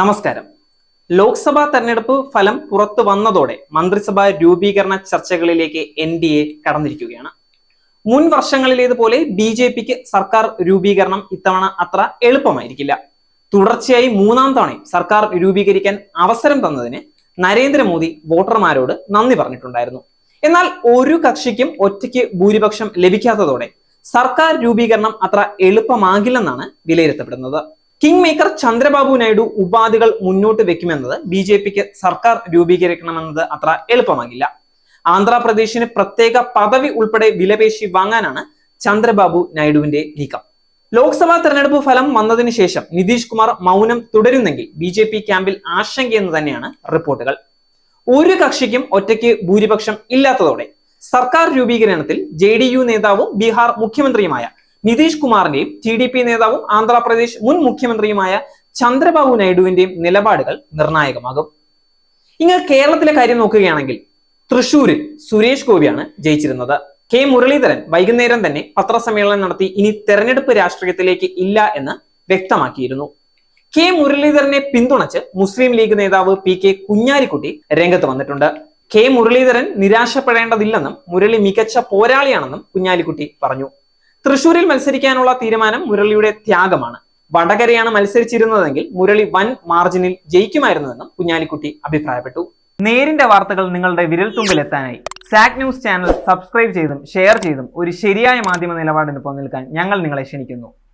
നമസ്കാരം. ലോക്സഭാ തെരഞ്ഞെടുപ്പ് ഫലം പുറത്തു വന്നതോടെ മന്ത്രിസഭാ രൂപീകരണ ചർച്ചകളിലേക്ക് എൻ ഡി എ കടന്നിരിക്കുകയാണ്. മുൻ വർഷങ്ങളിലേതുപോലെ ബി ജെ പിക്ക് സർക്കാർ രൂപീകരണം ഇത്തവണ അത്ര എളുപ്പമായിരിക്കില്ല. തുടർച്ചയായി മൂന്നാം തവണയും സർക്കാർ രൂപീകരിക്കാൻ അവസരം തന്നതിന് നരേന്ദ്രമോദി വോട്ടർമാരോട് നന്ദി പറഞ്ഞിട്ടുണ്ടായിരുന്നു. എന്നാൽ ഒരു കക്ഷിക്കും ഒറ്റയ്ക്ക് ഭൂരിപക്ഷം ലഭിക്കാത്തതോടെ സർക്കാർ രൂപീകരണം അത്ര എളുപ്പമാകില്ലെന്നാണ് വിലയിരുത്തപ്പെടുന്നത്. കിങ് മേക്കർ ചന്ദ്രബാബു നായിഡു ഉപാധികൾ മുന്നോട്ട് വെക്കുമെന്നത് ബി ജെ പിക്ക് സർക്കാർ രൂപീകരിക്കണമെന്നത് അത്ര എളുപ്പമാകില്ല. ആന്ധ്രാപ്രദേശിന് പ്രത്യേക പദവി ഉൾപ്പെടെ വിലപേശി വാങ്ങാനാണ് ചന്ദ്രബാബു നായിഡുവിന്റെ നീക്കം. ലോക്സഭാ തെരഞ്ഞെടുപ്പ് ഫലം വന്നതിന് ശേഷം നിതീഷ് കുമാർ മൗനം തുടരുന്നെങ്കിൽ ബി ജെ പി ക്യാമ്പിൽ ആശങ്കയെന്ന് തന്നെയാണ് റിപ്പോർട്ടുകൾ. ഒരു കക്ഷിക്കും ഒറ്റയ്ക്ക് ഭൂരിപക്ഷം ഇല്ലാത്തതോടെ സർക്കാർ രൂപീകരണത്തിൽ ജെ നേതാവും ബീഹാർ മുഖ്യമന്ത്രിയുമായ നിതീഷ് കുമാറിന്റെയും ടി ഡി പി നേതാവും ആന്ധ്രാപ്രദേശ് മുൻ മുഖ്യമന്ത്രിയുമായ ചന്ദ്രബാബു നായിഡുവിന്റെയും നിലപാടുകൾ നിർണായകമാകും. ഇങ്ങനെ കേരളത്തിലെ കാര്യം നോക്കുകയാണെങ്കിൽ തൃശൂരിൽ സുരേഷ് ഗോപിയാണ് ജയിച്ചിരുന്നത്. കെ മുരളീധരൻ വൈകുന്നേരം തന്നെ പത്രസമ്മേളനം നടത്തി ഇനി തെരഞ്ഞെടുപ്പ് രാഷ്ട്രീയത്തിലേക്ക് ഇല്ല എന്ന് വ്യക്തമാക്കിയിരുന്നു. കെ മുരളീധരനെ പിന്തുണച്ച് മുസ്ലിം ലീഗ് നേതാവ് പി കെ കുഞ്ഞാലിക്കുട്ടി രംഗത്ത് വന്നിട്ടുണ്ട്. കെ മുരളീധരൻ നിരാശപ്പെടേണ്ടതില്ലെന്നും മുരളി മികച്ച പോരാളിയാണെന്നും കുഞ്ഞാലിക്കുട്ടി പറഞ്ഞു. തൃശൂരിൽ മത്സരിക്കാനുള്ള തീരുമാനം മുരളിയുടെ ത്യാഗമാണ്. വടകരയാണ് മത്സരിച്ചിരുന്നതെങ്കിൽ മുരളി വൻ മാർജിനിൽ ജയിക്കുമായിരുന്നുവെന്നും കുഞ്ഞാലിക്കുട്ടി അഭിപ്രായപ്പെട്ടു. നേരിന്റെ വാർത്തകൾ നിങ്ങളുടെ വിരൽത്തുമ്പിൽ എത്താനായി സാക് ന്യൂസ് ചാനൽ സബ്സ്ക്രൈബ് ചെയ്തും ഷെയർ ചെയ്തും ഒരു ശരിയായ മാധ്യമ നിലപാടിനൊപ്പം നിൽക്കാൻ ഞങ്ങൾ നിങ്ങളെ ക്ഷണിക്കുന്നു.